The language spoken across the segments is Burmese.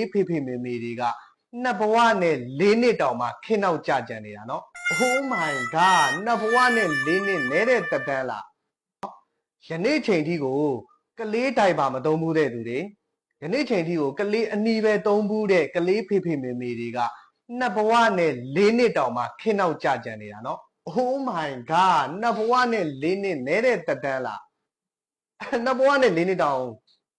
လေးဖေဖေမေမေတွေကနှစ်ဘဝနဲ့လေးနှစ်တောင်မှခင်းနောက်ကြကြံနေတာနော် Oh my god နှစ်ဘဝနဲ့လေးနှစ်နဲတဲ့တက်တန်းလားယနေ့ချိန်ထိကိုကလေးတိုင်ပါမသုံးဘူးတဲ့သူတွေယနေ့ချိန်ထိကိုကလေးအနီးပဲသုံးဘူးတဲ့ကလေးဖေဖေမေမေတွေကနှစ်ဘဝနဲ့လေးနှစ်တောင်မှခင်းနောက်ကြကြံနေတာနော် Oh my god နှစ်ဘဝနဲ့လေးနှစ်နဲတဲ့တက်တန်းလားနှစ်ဘဝနဲ့လေးနှစ်တောင်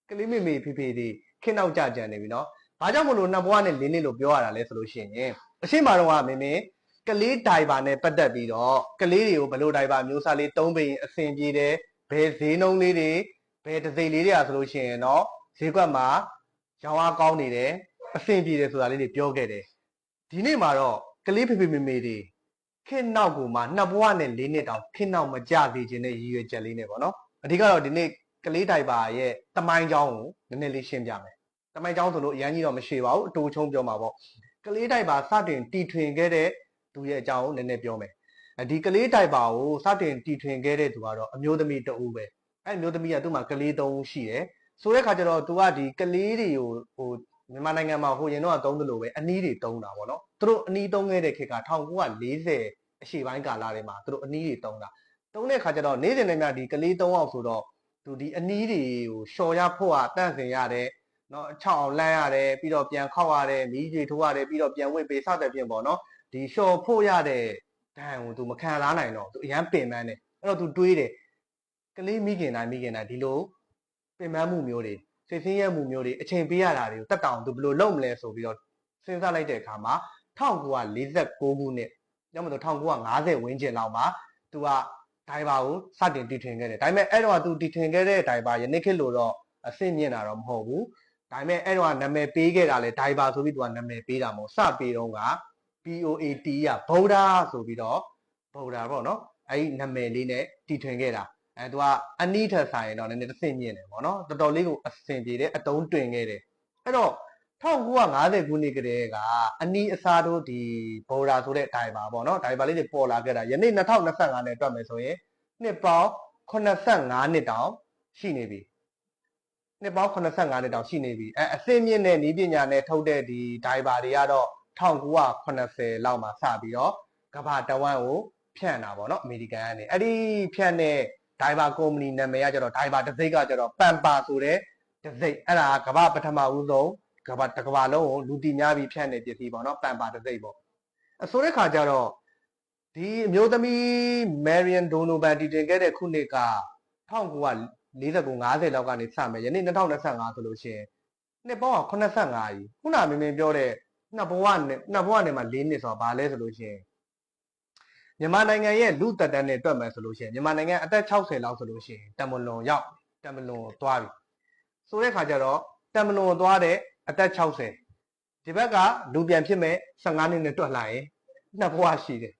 ကလေးမေမေဖေဖေတွေခင်းနောက်ကြကြံနေပြီနော် ဘာကြောင့်မလို့နှစ်ဘဝနဲ့လင်းနေလို့ပြောရတာလဲဆိုလို့ရှိရင်အရှိမတော်ကမင်းမင်းကလေးဒိုင်ဘာနဲ့ပတ်သက်ပြီးတော့ကလေးတွေကိုဘယ်လိုဒိုင်ဘာမျိုးစားလေးသုံးပြီးရင်အဆင်ပြေတယ်ဘယ်ဈေးနှုန်းလေးတွေဘယ်တစ်စိမ့်လေးတွေကဆိုလို့ရှိရင်တော့ဈေးကွက်မှာရောင်းအားကောင်းနေတယ်အဆင်ပြေတယ်ဆိုတာလေးတွေပြောခဲ့တယ်ဒီနေ့မှာတော့ကလေးဖေဖေမေမေတွေခေတ်နောက်ကိုမှနှစ်ဘဝနဲ့လေးနှစ်တောင်ခေတ်နောက်မကြသေးခြင်းနဲ့ရည်ရွယ်ချက်လေးနဲ့ပေါ့နော်အဓိကတော့ဒီနေ့ကလေးဒိုင်ဘာရဲ့တမိုင်းကြောင်းကိုနည်းနည်းလေးရှင်းပြမယ် တမိုင်းကျောင်းဆိုလို့အရန်ကြီးတော့မရှိပါဘူးအတူချုံပြောမှာပေါ့ကလေးတိုက်ပါစတင်တီထွင်ခဲ့တဲ့သူရဲ့အကြောင်းကိုနည်းနည်းပြောမယ်အဲဒီကလေးတိုက်ပါကိုစတင်တီထွင်ခဲ့တဲ့သူကတော့အမျိုးသမီးတဦးပဲအဲအမျိုးသမီးကသူ့မှာကလေးသုံးဦးရှိတယ်ဆိုတဲ့ခါကျတော့သူကဒီကလေးတွေကိုဟိုမြန်မာနိုင်ငံမှာဟိုရင်တော့သုံးတယ်လို့ပဲအနီးတွေသုံးတာပေါ့နော်သူတို့အနီးသုံးခဲ့တဲ့ခေတ်က1940အရှေ့ပိုင်းကာလတွေမှာသူတို့အနီးတွေသုံးတာသုံးတဲ့ခါကျတော့နေ့စဉ်နဲ့မြဒီကလေးသုံးအောင်ဆိုတော့သူဒီအနီးတွေကိုရှော်ရဖို့อ่ะတန့်စင်ရတ နော်အချောင်းအောင်လှမ်းရတယ်ပြီးတော့ပြန်ခောက်ရတယ်မီးကြီးထိုးရတယ်ပြီးတော့ပြန်ဝစ်ပေးစသဖြင့်ပေါ့နော်ဒီလျှော်ဖို့ရတဲ့ဒဏ်ကိုသူမခံလားနိုင်တော့သူအရန်ပင်ပန်းတယ်အဲ့တော့သူတွေးတယ်ကလေးမိခင်တိုင်းမိခင်တိုင်းဒီလိုပင်ပန်းမှုမျိုးတွေစိတ်ဆင်းရဲမှုမျိုးတွေအချိန်ပေးရတာတွေကိုတက်တောင်သူဘယ်လိုလုပ်မလဲဆိုပြီးတော့စဉ်းစားလိုက်တဲ့အခါမှာ1946ခုနှစ်ညမတော့1950ဝန်းကျင်လောက်မှာသူကဒိုင်ဘာကိုစတင်တီထွင်ခဲ့တယ်ဒါပေမဲ့အဲ့တော့သူတီထွင်ခဲ့တဲ့ဒိုင်ဘာယနေ့ခေတ်လိုတော့အဆင့်မြင့်တာတော့မဟုတ်ဘူး ဒါပေမဲ့အဲ့တော့နာမည်ပေးခဲ့တာလေဒိုင်ဘာဆိုပြီးသူကနာမည်ပေးတာမဟုတ်စပေးတော့က POAT ကဗုဒ္ဓဆိုပြီးတော့ဗုဒ္ဓပေါ့နော်အဲ့ဒီနာမည်လေးနဲ့တည်ထွင်ခဲ့တာအဲသူကအနိထက်ဆိုင်ရင်တော့နည်းနည်းတစ်ဆင့်မြင့်တယ်ပေါ့နော်တော်တော်လေးကိုအဆင်ပြေတယ်အတုံးတွင်ခဲ့တယ်အဲ့တော့1950ခုနှစ်ကတည်းကအနီးအစားတို့ဒီဗုဒ္ဓဆိုတဲ့ဒိုင်ဘာပေါ့နော်ဒိုင်ဘာလေးတွေပေါ်လာခဲ့တာယနေ့2025နဲ့တွက်မယ်ဆိုရင်နှစ်ပေါင်း85နှစ်တောင်ရှိနေပြီ နှစ်ပေါင်း85နှစ်တောင်ရှိနေပြီအဲအစင်းမြင့်တဲ့ဤပညာနဲ့ထုတ်တဲ့ဒီဒိုင်ဘာတွေကတော့1980လောက်မှာစပြီးတော့ကမ္ဘာတဝန်းကိုဖြန့်တာပေါ့နော်အမေရိကန်ကနေအဲ့ဒီဖြန့်တဲ့ဒိုင်ဘာကုမ္ပဏီနာမည်ကကျတော့ဒိုင်ဘာတစ်စိတ်ကကျတော့ပန်ပါဆိုတဲ့တစ်စိတ်အဲ့ဒါကကမ္ဘာပထမဦးဆုံးကမ္ဘာတစ်ကမ္ဘာလုံးကိုလူတီများပြီးဖြန့်တဲ့ပစ္စည်းပေါ့နော်ပန်ပါတစ်စိတ်ပေါ့အဆိုတဲ့ခါကျတော့ဒီအမျိုးသမီး Marian Donovan တည်တင်ခဲ့တဲ့ခုနှစ်က1900 49 50လောက်ကနေစမယ်ယနေ့2025ဆိုလို့ရှိရင်နှစ်ပေါင်းက85ကြီးခုနမင်းမင်းပြောတဲ့နှစ်ဘဝနဲ့နှစ်ဘဝနဲ့မှ၄နှစ်ဆိုတာဘာလဲဆိုလို့ရှိရင်မြန်မာနိုင်ငံရဲ့လူသက်တမ်းနဲ့တွက်မယ်ဆိုလို့ရှိရင်မြန်မာနိုင်ငံအသက်60လောက်ဆိုလို့ရှိရင်တမလွန်ရောက်တမလွန်သွားပြီဆိုတဲ့ခါကျတော့တမလွန်သွားတဲ့အသက်60ဒီဘက်ကလူပြန်ဖြစ်မဲ့15နှစ်နဲ့တွက်လိုက်ရင်နှစ်ဘဝရှိတယ်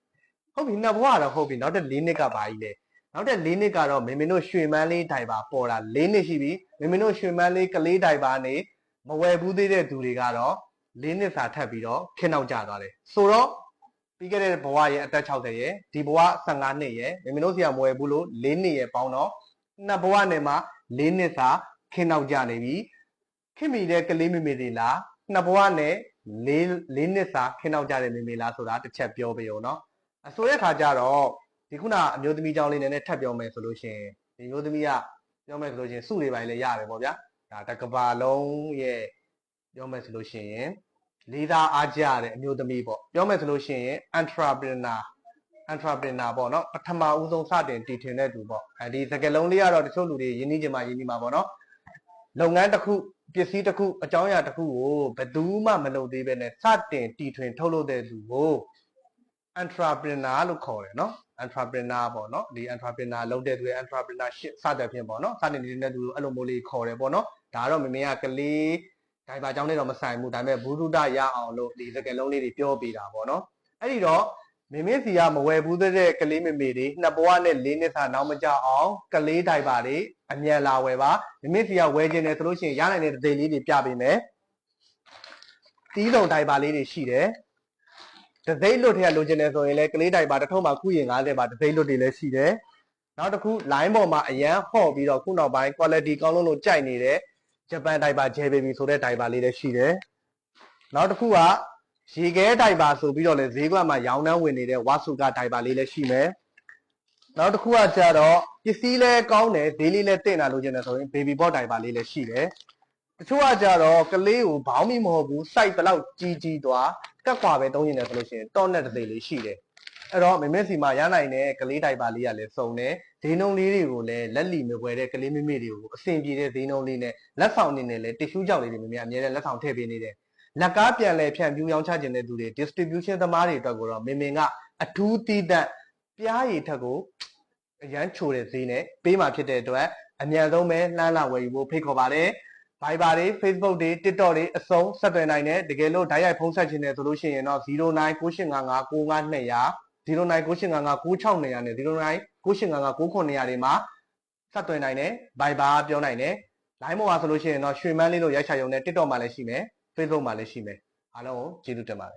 ဟုတ်ပြီနှစ်ဘဝတော့ဟုတ်ပြီနောက်တစ်၄နှစ်ကပါကြီးလေ နောက်တဲ့၄နှစ်ကတော့မင်းမင်းတို့ရွှေမန်းလေးတိုင်ပါပေါ်တာ၄နှစ်ရှိပြီမင်းမင်းတို့ရွှေမန်းလေးကလေးတိုင်ပါနေမဝယ်ဘူးသေးတဲ့သူတွေကတော့၄နှစ်စာထပ်ပြီးတော့ခင်းနောက်ကျသွားတယ်ဆိုတော့ပြီးခဲ့တဲ့ဘဝရဲ့အသက်60ရဲ့ဒီဘဝ15နှစ်ရဲ့မင်းမင်းတို့စီကမဝယ်ဘူးလို့၄နှစ်ရဲ့ပေါင်းတော့နှစ်ဘဝနဲ့မှ၄နှစ်စာခင်းနောက်ကျနေပြီခင်မိတဲ့ကလေးမိမိတွေလားနှစ်ဘဝနဲ့၄၄နှစ်စာခင်းနောက်ကျတဲ့မိမိလားဆိုတာတစ်ချက်ပြောပြရောနော်အဆိုတဲ့ခါကျတော့ ဒီခုနအမျိုးသမီးကြောင်းလေးနည်းနည်းထပ်ပြောမယ်ဆိုလို့ရှင်ဒီအမျိုးသမီးကပြောမယ်ဆိုလို့ရှင်စုတွေပိုင်းလည်းရတယ်ပေါ့ဗျာဒါတကဘာလုံးရဲ့ပြောမယ်ဆိုလို့ရှင်လေးစားအားကြရတဲ့အမျိုးသမီးပေါ့ပြောမယ်ဆိုလို့ရှင် entrepreneur entrepreneur ပေါ့နော်ပထမဦးဆုံးစတင်တည်ထင်တဲ့သူပေါ့အဲဒီစကလုံးလေးကတော့တချို့လူတွေရင်းနှီးကြမှာရင်းနှီးမှာပေါ့နော်လုပ်ငန်းတစ်ခုပစ္စည်းတစ်ခုအကြောင်းအရာတစ်ခုကိုဘယ်သူမှမလုပ်သေးဘဲနဲ့စတင်တည်ထွင်ထုတ်လုပ်တဲ့သူကို entrepreneur လို့ခေါ်တယ်နော် entrepreneur ပေါ့နော်ဒီ entrepreneur လုပ်တဲ့သူရဲ့ entrepreneurship စတဲ့ဖြင့်ပေါ့နော်စတင်နေတဲ့သူအဲ့လိုမျိုးလေးခေါ်တယ်ပေါ့နော်ဒါကတော့မမေကကလေးဒိုင်ဘာကြောင့်လည်းတော့မဆိုင်ဘူးဒါပေမဲ့ဘူးတုဒရအောင်လို့ဒီစကလုံးလေးတွေပြောပေးတာပေါ့နော်အဲ့ဒီတော့မမေစီကမဝယ်ဘူးတဲ့ကလေးမမေတွေနှစ်ဘဝနဲ့လေးနှစ်စာနောက်မကြအောင်ကလေးဒိုင်ဘာတွေအမြန်လာဝယ်ပါမမေစီကဝယ်ခြင်းတယ်ဆိုလို့ရှိရင်ရနိုင်တဲ့ဒိတ်လေးတွေပြပေးမယ်တီးလုံးဒိုင်ဘာလေးတွေရှိတယ် ဒသိတ်လွတ်ထရလိုချင်တယ်ဆိုရင်လည်းကလေးတိုင်ပါတစ်ထုံးမှာခုရင်90ပါဒသိတ်လွတ်တွေလည်းရှိတယ်။နောက်တစ်ခု line ပေါ်မှာအရန်ဟော့ပြီးတော့ခုနောက်ပိုင်း quality ကောင်းလုံးလို့ကြိုက်နေတဲ့ဂျပန်တိုင်ပါဂျယ်ဘေဘီဆိုတဲ့တိုင်ပါလေးလည်းရှိတယ်နောက်တစ်ခုကရေခဲတိုက်ပါဆိုပြီးတော့လေဈေးကွက်မှာရောင်းနှမ်းဝင်နေတဲ့ဝါစုကတိုက်ပါလေးလည်းရှိမယ်နောက်တစ်ခုကကြတော့ပစ္စည်းလည်းကောင်းတယ်ဈေးလေးလည်းတင့်တာလို့ကျင်တယ်ဆိုရင် baby bot တိုက်ပါလေးလည်းရှိတယ် တချို့ကကြတော့ကလေးကိုဘောင်းမိမဟုတ်ဘူး site ဘလောက်ကြီးကြီးသွားကက်ကွာပဲတုံးနေတယ်ဆိုလို့ရှိရင်တော့နဲ့တစ်သေးလေးရှိတယ်အဲ့တော့မမေစီမှာရနိုင်တဲ့ကလေးတိုက်ပါလေးကလည်းစုံတယ်ဈေးနှုန်းလေးတွေကိုလည်းလက်လီမပွဲတဲ့ကလေးမမေတွေကိုအဆင်ပြေတဲ့ဈေးနှုန်းလေးနဲ့လက်ဆောင်နေနဲ့လည်းတ िश ူးကြောက်လေးတွေမများအများနဲ့လက်ဆောင်ထည့်ပေးနေတယ်လက်ကားပြန်လဲဖြန့်ပြူးရောင်းချခြင်းတဲ့သူတွေ distribution သမားတွေအတွက်ကိုတော့မေမေကအထူးသီးသန့်ပြားရည်ထက်ကိုအရန်ချိုတဲ့ဈေးနဲ့ပေးမှဖြစ်တဲ့အတွက်အမြန်ဆုံးပဲလှမ်းလာဝယ်ယူဖို့ဖိတ်ခေါ်ပါတယ်။ Viber တွေ Facebook တွေ TikTok တွေအစုံဆက်သွယ်နိုင်တဲ့တကယ်လို့ဓာတ်ရိုက်ဖုန်းဆက်ခြင်းနဲ့ဆိုလို့ရှိရင်တော့099855959200 0998559600နဲ့0998559900တွေမှာဆက်သွယ်နိုင်တယ် Viber ပြောနိုင်တယ် line ပေါ်မှာဆိုလို့ရှိရင်တော့ရွှေမန်းလေးလို့ရိုက်ချရုံနဲ့ TikTok မှာလည်းရှိမယ် Facebook မှာလည်းရှိမယ်အားလုံးကိုကျေးဇူးတင်ပါတယ်